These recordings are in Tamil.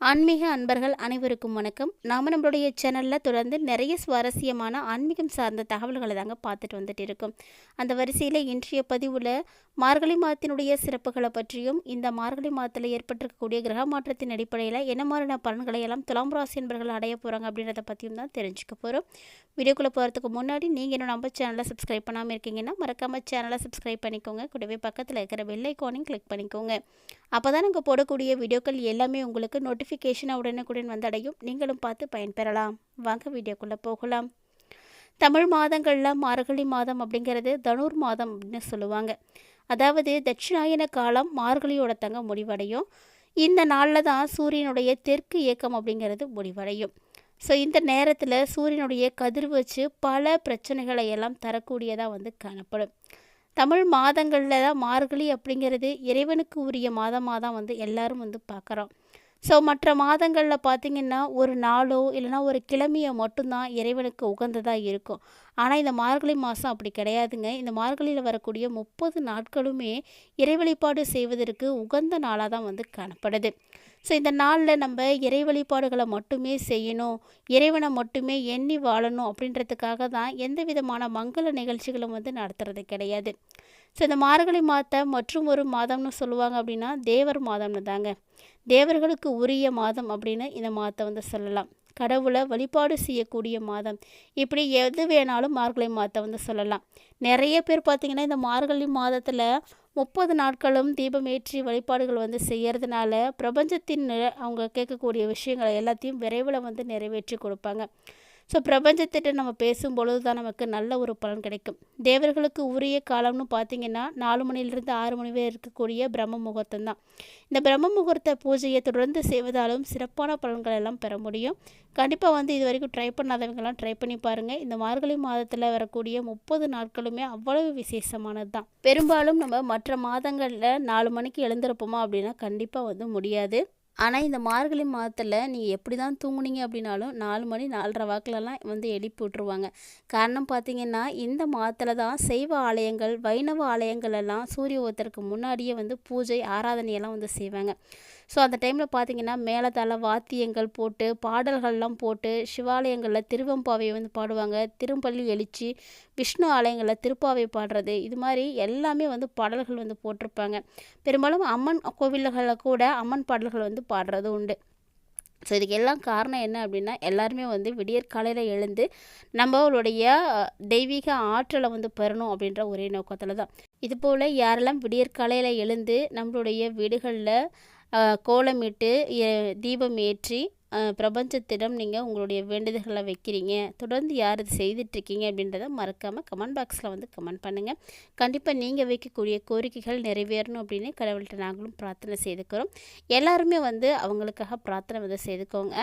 ஆன்மீக அன்பர்கள் அனைவருக்கும் வணக்கம். நாம் நம்மளுடைய சேனலில் தொடர்ந்து நிறைய சுவாரஸ்யமான ஆன்மீகம் சார்ந்த தகவல்களை தாங்க பார்த்துட்டு வந்துட்டு இருக்கோம். அந்த வரிசையில் இன்றைய பதிவில் மார்கழி மாதத்தினுடைய சிறப்புகளை பற்றியும் இந்த மார்கழி மாதத்தில் ஏற்பட்டிருக்கக்கூடிய கிரக மாற்றத்தின் அடிப்படையில் என்ன மாதிரியான பலன்களை எல்லாம் துலாம் ராசி என்பர்கள் அடைய போகிறாங்க அப்படின்றத பற்றியும் தான் தெரிஞ்சுக்க போகிறோம் வீடியோக்குள்ளே போகிறதுக்கு முன்னாடி நீங்கள் இன்னும் நம்ம சேனலை சப்ஸ்கிரைப் பண்ணாமல் இருக்கீங்கன்னா மறக்காமல் சேனலை சப்ஸ்கிரைப் பண்ணிக்கோங்க. கூடவே பக்கத்தில் இருக்கிற பெல் ஐக்கானையும் கிளிக் பண்ணிக்கோங்க. அப்போ தான் நாங்கள் போடக்கூடிய வீடியோக்கள் எல்லாமே உங்களுக்கு நோட்டிஃபிகேஷனாக உடனுக்குடன் வந்தடையும். நீங்களும் பார்த்து பயன்பெறலாம். வாங்க வீடியோக்குள்ளே போகலாம். தமிழ் மாதங்களில் மார்கழி மாதம் அப்படிங்கிறது தனுர் மாதம் அப்படின்னு சொல்லுவாங்க. அதாவது தட்சிணாயன காலம் மார்கழியோட தங்க முடிவடையும். இந்த நாளில் தான் சூரியனுடைய தெற்கு இயக்கம் அப்படிங்கிறது முடிவடையும். ஸோ இந்த நேரத்தில் சூரியனுடைய கதிர்வச்சு பல பிரச்சனைகளை எல்லாம் தரக்கூடியதாக வந்து காணப்படும். தமிழ் மாதங்களில் தான் மார்கழி அப்படிங்கிறது இறைவனுக்கு உரிய மாதமாக தான் வந்து எல்லாரும் வந்து பார்க்குறோம். ஸோ மற்ற மாதங்களில் பார்த்திங்கன்னா ஒரு நாளோ இல்லைனா ஒரு கிழமையோ மட்டும்தான் இறைவனுக்கு உகந்ததாக இருக்கும். ஆனால் இந்த மார்கழி மாதம் அப்படி கிடையாதுங்க. இந்த மார்கழியில் வரக்கூடிய முப்பது நாட்களுமே இறை வழிபாடு செய்வதற்கு உகந்த நாளாக தான் வந்து காணப்படுது. ஸோ இந்த நாளில் நம்ம இறை வழிபாடுகளை மட்டுமே செய்யணும் இறைவனை மட்டுமே எண்ணி வாழணும் அப்படின்றதுக்காக தான் எந்த விதமான மங்கள நிகழ்ச்சிகளும் வந்து நடத்துறது கிடையாது. ஸோ இந்த மார்கழி மாதம் மற்றும் ஒரு மாதம்னு சொல்லுவாங்க அப்படின்னா தேவர் மாதம்னு தாங்க. தேவர்களுக்கு உரிய மாதம் அப்படின்னு இந்த மாதத்தை வந்து சொல்லலாம். கடவுளை வழிபாடு செய்யக்கூடிய மாதம். இப்படி எது வேணாலும் மார்கழி மாதத்தை வந்து சொல்லலாம். நிறைய பேர் பார்த்திங்கன்னா இந்த மார்கழி மாதத்தில் முப்பது நாட்களும் தீபம் ஏற்றி வழிபாடுகள் வந்து செய்கிறதுனால பிரபஞ்சத்தின் அவங்க கேட்கக்கூடிய விஷயங்களை எல்லாத்தையும் விரைவில் வந்து நிறைவேற்றி கொடுப்பாங்க. ஸோ பிரபஞ்சத்திட்ட நம்ம பேசும்பொழுது தான் நமக்கு நல்ல ஒரு பலன் கிடைக்கும். தேவர்களுக்கு உரிய காலம்னு பார்த்தீங்கன்னா நாலு மணிலிருந்து ஆறு மணி வரை இருக்கக்கூடிய பிரம்ம முகூர்த்தம் தான் இந்த பிரம்ம முகூர்த்த பூஜையை தொடர்ந்து செய்வதாலும் சிறப்பான பலன்கள் எல்லாம் பெற முடியும். கண்டிப்பாக வந்து இது வரைக்கும் ட்ரை பண்ணாதவங்கெல்லாம் ட்ரை பண்ணி பாருங்கள் இந்த மார்கழி மாதத்தில் வரக்கூடிய முப்பது நாட்களுமே அவ்வளவு விசேஷமானது தான் பெரும்பாலும் நம்ம மற்ற மாதங்களில் நாலு மணிக்கு எழுந்திருப்போமா அப்படின்னா கண்டிப்பாக வந்து முடியாது. ஆனால் இந்த மார்கழி மாதத்தில் நீங்கள் எப்படி தான் தூங்குனீங்க அப்படின்னாலும் நாலு மணி நாலரை வாக்கிலலாம் வந்து எழுப்பி விட்ருவாங்க காரணம் பார்த்தீங்கன்னா இந்த மாதத்தில் தான் சைவ ஆலயங்கள் வைணவ ஆலயங்கள் எல்லாம் சூரிய உதயத்திற்கு முன்னாடியே வந்து பூஜை ஆராதனையெல்லாம் வந்து செய்வாங்க. ஸோ அந்த டைமில் பார்த்தீங்கன்னா மேலதாள வாத்தியங்கள் போட்டு பாடல்கள்லாம் போட்டு சிவாலயங்களில் திருவெம்பாவை வந்து பாடுவாங்க. திருப்பள்ளி எழுச்சி விஷ்ணு ஆலயங்களில் திருப்பாவை பாடுறது இது மாதிரி எல்லாமே வந்து பாடல்கள் வந்து போட்டிருப்பாங்க. பெரும்பாலும் அம்மன் கோவில்களில் கூட அம்மன் பாடல்கள் வந்து பாடுறது உண்டு. ஸோ இதுக்கு எல்லாம் காரணம் என்ன அப்படின்னா எல்லாருமே வந்து விடியற் காலையில் எழுந்து நம்மளுடைய தெய்வீக ஆற்றலை வந்து பெறணும் அப்படின்ற ஒரே நோக்கத்தில் தான் இதுபோல் யாரெல்லாம் விடியற் காலையில் எழுந்து நம்மளுடைய வீடுகளில் கோலமிட்டு தீபம் ஏற்றி பிரபஞ்சத்திடம் நீங்கள் உங்களுடைய வேண்டுதல்களை வைக்கிறீங்க. தொடர்ந்து யார் இது செய்துட்ருக்கீங்க அப்படின்றத மறக்காமல் கமெண்ட் பாக்ஸில் வந்து கமெண்ட் பண்ணுங்கள் கண்டிப்பாக நீங்கள் வைக்கக்கூடிய கோரிக்கைகள் நிறைவேறணும் அப்படின்னு கடவுள்கிட்ட நாங்களும் பிரார்த்தனை செய்துக்கிறோம். எல்லாருமே வந்து அவங்களுக்காக பிரார்த்தனை வந்து செய்துக்கோங்க.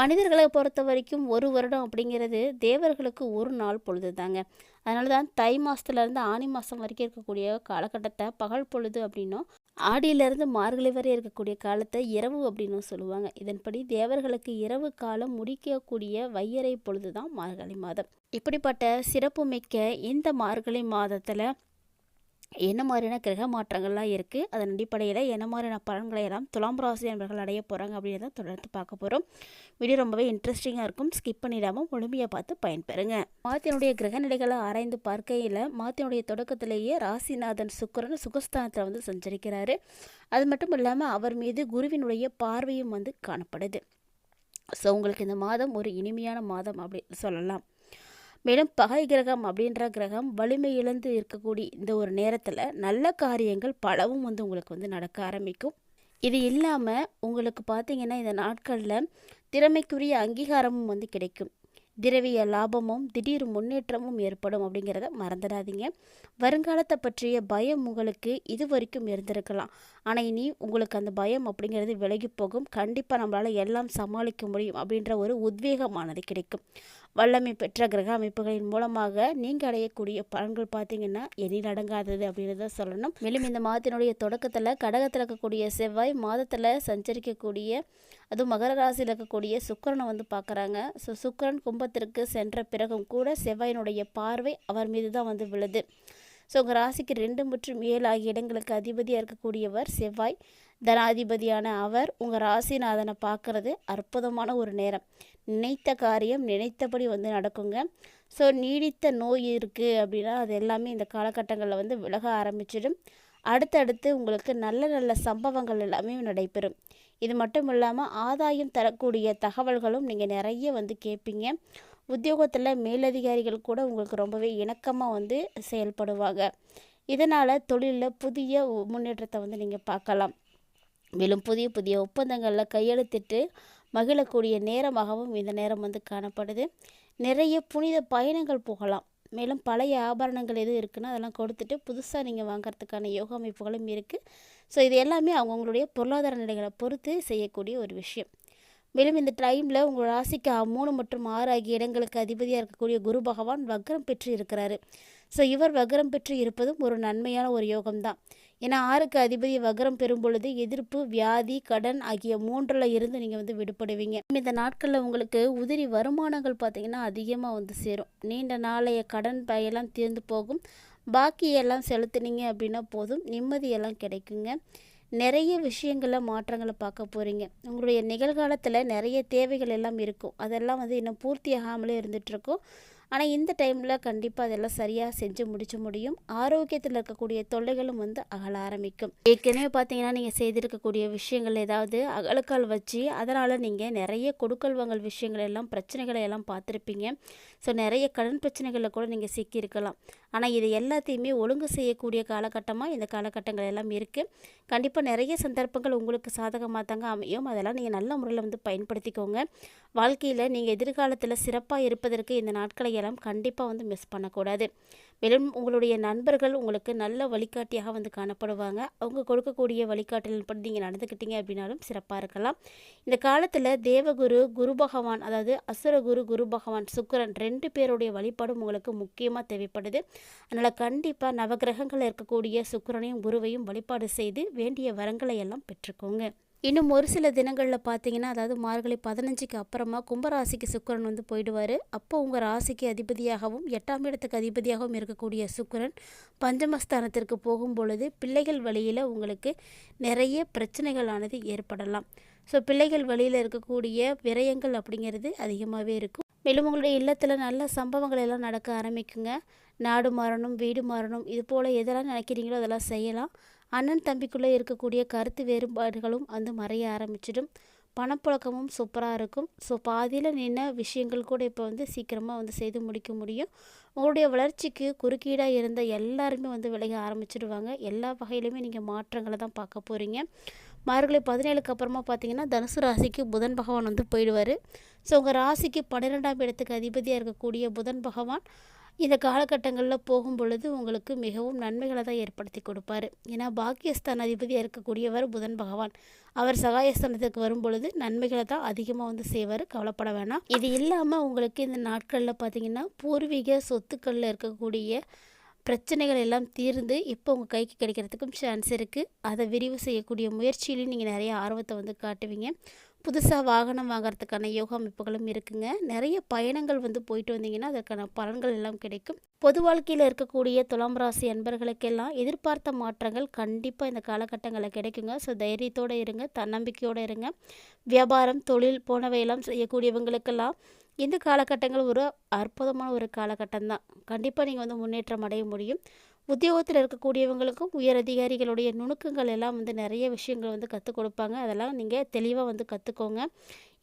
மனிதர்களை பொறுத்த வரைக்கும் ஒரு வருடம் அப்படிங்கிறது தேவர்களுக்கு ஒரு நாள் பொழுது தாங்க அதனால தான் தை மாதத்துலேருந்து ஆனி மாதம் வரைக்கும் இருக்கக்கூடிய காலகட்டத்தை பகல் பொழுது அப்படின்னும் ஆடியிலேருந்து மார்கழி வரை இருக்கக்கூடிய காலத்தை இரவு அப்படின்னும் சொல்லுவாங்க. இதன்படி தேவர்களுக்கு இரவு காலம் முடிக்கக்கூடிய வையறை பொழுது தான் மார்கழி மாதம். இப்படிப்பட்ட சிறப்புமிக்க இந்த மார்கழி மாதத்தில் என்ன மாதிரியான கிரக மாற்றங்கள்லாம் இருக்குது அதன் அடிப்படையில் என்ன மாதிரியான பலன்களை எல்லாம் துலாம் ராசி நண்பர்கள் அடைய போகிறாங்க அப்படின்றத தொடர்ந்து பார்க்க போகிறோம் வீடியோ ரொம்பவே இன்ட்ரெஸ்டிங்காக இருக்கும். ஸ்கிப் பண்ணிடாமல் முழுமையாக பார்த்து பயன்பெறுங்க. மாத்தினுடைய கிரக நிலைகளை ஆராய்ந்து பார்க்கையில் மாத்தினுடைய தொடக்கத்திலேயே ராசிநாதன் சுக்கரன் சுகஸ்தானத்தில் வந்து சஞ்சரிக்கிறாரு. அது மட்டும் இல்லாமல் அவர் மீது குருவினுடைய பார்வையும் வந்து காணப்படுது. ஸோ உங்களுக்கு இந்த மாதம் ஒரு இனிமையான மாதம் அப்படி சொல்லலாம். மேலும் பகை கிரகம் அப்படின்ற கிரகம் வலிமை இழந்து இருக்கக்கூடிய இந்த ஒரு நேரத்தில் நல்ல காரியங்கள் பலவும் வந்து உங்களுக்கு வந்து நடக்க ஆரம்பிக்கும். இது இல்லாமல் உங்களுக்கு பார்த்தீங்கன்னா இந்த நாட்களில் திறமைக்குரிய அங்கீகாரமும் வந்து கிடைக்கும். திரவிய லாபமும் திடீர் முன்னேற்றமும் ஏற்படும் அப்படிங்கிறத மறந்துடாதீங்க. வருங்காலத்தை பற்றிய பயம் உங்களுக்கு இது வரைக்கும் இருந்திருக்கலாம். ஆனால் இனி உங்களுக்கு அந்த பயம் அப்படிங்கிறது விலகி போகும். கண்டிப்பாக நம்மளால் எல்லாம் சமாளிக்க முடியும் அப்படின்ற ஒரு உத்வேகமானது கிடைக்கும். வல்லமை பெற்ற கிரக அமைப்புகளின் மூலமாக நீங்கள் அடையக்கூடிய பலன்கள் பார்த்தீங்கன்னா எண்ணில் அடங்காதது அப்படின்றத சொல்லணும். மேலும் இந்த மாதத்தினுடைய தொடக்கத்தில் கடகத்தில் இருக்கக்கூடிய செவ்வாய் மாதத்தில் சஞ்சரிக்கக்கூடிய அதுவும் மகர ராசியில் இருக்கக்கூடிய சுக்கிரனை வந்து பார்க்குறாங்க. ஸோ சுக்கிரன் கும்பத்திற்கு சென்ற பிறகும் கூட செவ்வாயினுடைய பார்வை அவர் மீது தான் வந்து விழுது. ஸோ உங்கள் ராசிக்கு ரெண்டு மற்றும் ஏழு ஆகிய இடங்களுக்கு அதிபதியாக இருக்கக்கூடியவர் செவ்வாய். தனாதிபதியான அவர் உங்கள் ராசிநாதனை பார்க்கறது அற்புதமான ஒரு நேரம். நினைத்த காரியம் நினைத்தபடி வந்து நடக்குங்க. ஸோ நீடித்த நோய் இருக்குது அப்படின்னா அது எல்லாமே இந்த காலகட்டங்களில் வந்து விலக ஆரம்பிச்சிடும். அடுத்தடுத்து உங்களுக்கு நல்ல நல்ல சம்பவங்கள் எல்லாமே நடைபெறும். இது மட்டும் இல்லாமல் ஆதாயம் தரக்கூடிய தகவல்களும் நீங்கள் நிறைய வந்து கேட்பீங்க உத்தியோகத்தில் மேலதிகாரிகள் கூட உங்களுக்கு ரொம்பவே இணக்கமாக வந்து செயல்படுவாங்க. இதனால் தொழிலில் புதிய முன்னேற்றத்தை வந்து நீங்கள் பார்க்கலாம் மேலும் புதிய புதிய ஒப்பந்தங்களில் கையெழுத்திட்டு மகிழக்கூடிய நேரமாகவும் இந்த நேரம் வந்து காணப்படுது. நிறைய புனித பயணங்கள் போகலாம். மேலும் பழைய ஆபரணங்கள் எதுவும் இருக்குன்னா அதெல்லாம் கொடுத்துட்டு புதுசாக நீங்கள் வாங்கிறதுக்கான யோகா அமைப்புகளும் இருக்குது ஸோ இது எல்லாமே அவங்கவுங்களுடைய பொருளாதார நிலைகளை பொறுத்து செய்யக்கூடிய ஒரு விஷயம். மேலும் இந்த டைமில் உங்கள் ராசிக்கு ஆ- மூணு மற்றும் ஆறு ஆகிய இடங்களுக்கு அதிபதியாக இருக்கக்கூடிய குரு பகவான் வக்ரம் பெற்று இருக்கிறாரு. ஸோ இவர் வக்ரம் பெற்று இருப்பதும் ஒரு நன்மையான ஒரு யோகம்தான். ஏன்னா ஆறுக்கு அதிபதி வக்ரம் பெறும் பொழுது எதிர்ப்பு வியாதி கடன் ஆகிய மூன்றில் இருந்து நீங்கள் வந்து விடுபடுவீங்க. இந்த நாட்களில் உங்களுக்கு உதிரி வருமானங்கள் பார்த்தீங்கன்னா அதிகமாக வந்து சேரும். நீண்ட நாளைய கடன் பயெல்லாம் தீர்ந்து போகும். பாக்கியெல்லாம் செலுத்துனீங்க அப்படின்னா போதும். நிம்மதியெல்லாம் கிடைக்குங்க. நிறைய விஷயங்களில் மாற்றங்களை பார்க்க போகிறீங்க உங்களுடைய நிகழ்காலத்தில் நிறைய தேவைகள் எல்லாம் இருக்கும். அதெல்லாம் வந்து இன்னும் பூர்த்தி ஆகாமலே இருந்துகிட்ருக்கும் ஆனால் இந்த டைமில் கண்டிப்பாக அதெல்லாம் சரியாக செஞ்சு முடிச்ச முடியும். ஆரோக்கியத்தில் இருக்கக்கூடிய தொல்லைகளும் வந்து அகல ஆரம்பிக்கும். ஏற்கனவே பார்த்தீங்கன்னா நீங்கள் செய்திருக்கக்கூடிய விஷயங்கள் ஏதாவது அகலக்கால் வச்சு அதனால் நீங்கள் நிறைய கொடுக்கல் வாங்கல் விஷயங்கள் எல்லாம் பிரச்சனைகளை எல்லாம் பார்த்துருப்பீங்க. ஸோ நிறைய கடன் பிரச்சனைகளில் கூட நீங்கள் சிக்கியிருக்கலாம். ஆனால் இது எல்லாத்தையுமே ஒழுங்கு செய்யக்கூடிய காலகட்டமாக இந்த காலகட்டங்கள் எல்லாம் இருக்குது கண்டிப்பாக நிறைய சந்தர்ப்பங்கள் உங்களுக்கு சாதகமாக தாங்க அமையும். அதெல்லாம் நீங்கள் நல்ல முறையில் வந்து பயன்படுத்திக்கோங்க. வாழ்க்கையில் நீங்கள் எதிர்காலத்தில் சிறப்பாக இருப்பதற்கு இந்த நாட்களை எல்லாம் கண்டிப்பாக வந்து மிஸ் பண்ணக்கூடாது. மேலும் உங்களுடைய நண்பர்கள் உங்களுக்கு நல்ல வழிகாட்டியாக வந்து காணப்படுவாங்க. அவங்க கொடுக்கக்கூடிய வழிகாட்டலின்படி நீங்கள் நடந்துக்கிட்டீங்க அப்படின்னாலும் சிறப்பாக இருக்கலாம். இந்த காலத்தில் தேவகுரு குரு பகவான் அதாவது அசுரகுரு குரு பகவான் சுக்கரன் ரெண்டு பேருடைய வழிபாடும் உங்களுக்கு முக்கியமாக தேவைப்படுது. அதனால் கண்டிப்பாக நவகிரகங்களில் இருக்கக்கூடிய சுக்கிரனையும் குருவையும் வழிபாடு செய்து வேண்டிய வரங்களை எல்லாம் பெற்றுக்கோங்க. இன்னும் ஒரு சில தினங்களில் பார்த்தீங்கன்னா அதாவது மார்கழி பதினஞ்சுக்கு அப்புறமா கும்பராசிக்கு சுக்கிரன் வந்து போயிடுவார். அப்போ உங்கள் ராசிக்கு அதிபதியாகவும் எட்டாம் இடத்துக்கு அதிபதியாகவும் இருக்கக்கூடிய சுக்கிரன் பஞ்சமஸ்தானத்திற்கு போகும் பொழுது பிள்ளைகள் வழியில் உங்களுக்கு நிறைய பிரச்சனைகளானது ஏற்படலாம். ஸோ பிள்ளைகள் வழியில் இருக்கக்கூடிய விரயங்கள் அப்படிங்கிறது அதிகமாகவே இருக்கும். மேலும் உங்களுடைய இல்லத்தில் நல்ல சம்பவங்கள் எல்லாம் நடக்க ஆரம்பிக்குங்க. நாடு மாறணும் வீடு மாறணும் இது போல் எதெல்லாம் நினைக்கிறீங்களோ அதெல்லாம் செய்யலாம். அண்ணன் தம்பிக்குள்ளே இருக்கக்கூடிய கருத்து வேறுபாடுகளும் வந்து மறைய ஆரம்பிச்சிடும். பணப்புழக்கமும் சூப்பராக இருக்கும். ஸோ பாதியில் நின்ன விஷயங்கள் கூட இப்போ வந்து சீக்கிரமாக வந்து செய்து முடிக்க முடியும். உங்களுடைய வளர்ச்சிக்கு குறுக்கீடாக இருந்த எல்லாருமே வந்து விலக ஆரம்பிச்சிடுவாங்க எல்லா வகையிலுமே நீங்கள் மாற்றங்களை தான் பார்க்க போகிறீங்க மார்கழி பதினேழுக்கு அப்புறமா பார்த்தீங்கன்னா தனுசு ராசிக்கு புதன் பகவான் வந்து போயிடுவார். ஸோ உங்கள் ராசிக்கு பன்னிரெண்டாம் இடத்துக்கு அதிபதியாக இருக்கக்கூடிய புதன் பகவான் இந்த காலகட்டங்களில் போகும் பொழுது உங்களுக்கு மிகவும் நன்மைகளை தான் ஏற்படுத்தி கொடுப்பாரு. ஏன்னா பாக்கியஸ்தான் அதிபதியாக இருக்கக்கூடியவர் புதன் பகவான். அவர் சகாயஸ்தானத்துக்கு வரும் பொழுது நன்மைகளை தான் அதிகமாக வந்து செய்வார். கவலைப்பட வேணாம். இது இல்லாமல் உங்களுக்கு இந்த நாட்களில் பார்த்தீங்கன்னா பூர்வீக சொத்துக்களில் இருக்கக்கூடிய பிரச்சனைகள் எல்லாம் தீர்ந்து இப்போ உங்கள் கைக்கு கிடைக்கிறதுக்கும் சான்ஸ் இருக்குது அதை விரிவு செய்யக்கூடிய முயற்சியிலையும் நீங்கள் நிறைய ஆர்வத்தை வந்து காட்டுவீங்க. புதுசாக வாகனம் வாங்குறதுக்கான யோகா அமைப்புகளும் இருக்குங்க. நிறைய பயணங்கள் வந்து போயிட்டு வந்தீங்கன்னா அதற்கான பலன்கள் எல்லாம் கிடைக்கும். பொது வாழ்க்கையில் இருக்கக்கூடிய துலாம் ராசி அன்பர்களுக்கெல்லாம் எதிர்பார்த்த மாற்றங்கள் கண்டிப்பாக இந்த காலகட்டங்களில் கிடைக்குங்க. ஸோ தைரியத்தோடு இருங்க தன்னம்பிக்கையோடு இருங்க. வியாபாரம் தொழில் போனவையெல்லாம் செய்யக்கூடியவங்களுக்கெல்லாம் இந்த காலகட்டங்கள் ஒரு அற்புதமான ஒரு காலகட்டம் தான் கண்டிப்பாக நீங்கள் வந்து முன்னேற்றம் அடைய முடியும். உத்தியோகத்தில் இருக்கக்கூடியவங்களுக்கும் உயர் அதிகாரிகளுடைய நுணுக்கங்கள் எல்லாம் வந்து நிறைய விஷயங்கள் வந்து கற்றுக் கொடுப்பாங்க. அதெல்லாம் நீங்கள் தெளிவாக வந்து கற்றுக்கோங்க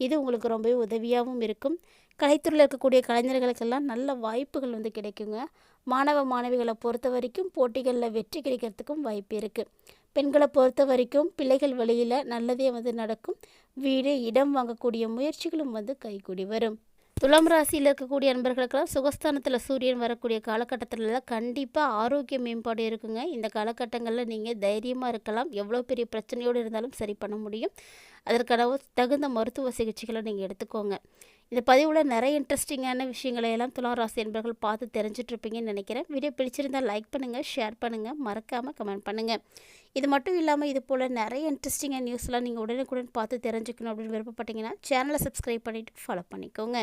இது உங்களுக்கு ரொம்பவே உதவியாகவும் இருக்கும். கலைத்துறையில் இருக்கக்கூடிய கலைஞர்களுக்கெல்லாம் நல்ல வாய்ப்புகள் வந்து கிடைக்குங்க. மாணவ மாணவிகளை பொறுத்த வரைக்கும் போட்டிகளில் வெற்றி கிடைக்கிறதுக்கும் வாய்ப்பு இருக்குது பெண்களை பொறுத்த வரைக்கும் பிள்ளைகள் வழியில் நல்லதே வந்து நடக்கும். வீடு இடம் வாங்கக்கூடிய முயற்சிகளும் வந்து கைகூடி வரும். துலாம் ராசியில் இருக்கக்கூடிய நண்பர்களுக்கெல்லாம் சுகஸ்தானத்தில் சூரியன் வரக்கூடிய காலகட்டத்திலலாம் கண்டிப்பாக ஆரோக்கிய மேம்பாடு இருக்குங்க. இந்த காலகட்டங்களில் நீங்கள் தைரியமாக இருக்கலாம். எவ்வளோ பெரிய பிரச்சனையோடு இருந்தாலும் சரி பண்ண முடியும். அதற்கான தகுந்த மருத்துவ சிகிச்சைகளை நீங்கள் எடுத்துக்கோங்க. இந்த பதிவில் நிறைய இன்ட்ரெஸ்டிங்கான விஷயங்களை எல்லாம் ராசி என்பர்கள் பார்த்து தெரிஞ்சிட்ருப்பீங்கன்னு நினைக்கிறேன். வீடியோ பிடிச்சிருந்தால் லைக் பண்ணுங்கள் ஷேர் பண்ணுங்கள் மறக்காமல் கமெண்ட் பண்ணுங்கள் இது மட்டும் இல்லாமல் இது போல் நிறைய இன்ட்ரெஸ்டிங்கான நியூஸ்லாம் நீங்கள் உடனுக்குடன் பார்த்து தெரிஞ்சுக்கணும் அப்படின்னு விருப்பப்பட்டீங்கன்னா சேனலை சப்ஸ்கிரைப் பண்ணிவிட்டு ஃபாலோ பண்ணிக்கோங்க.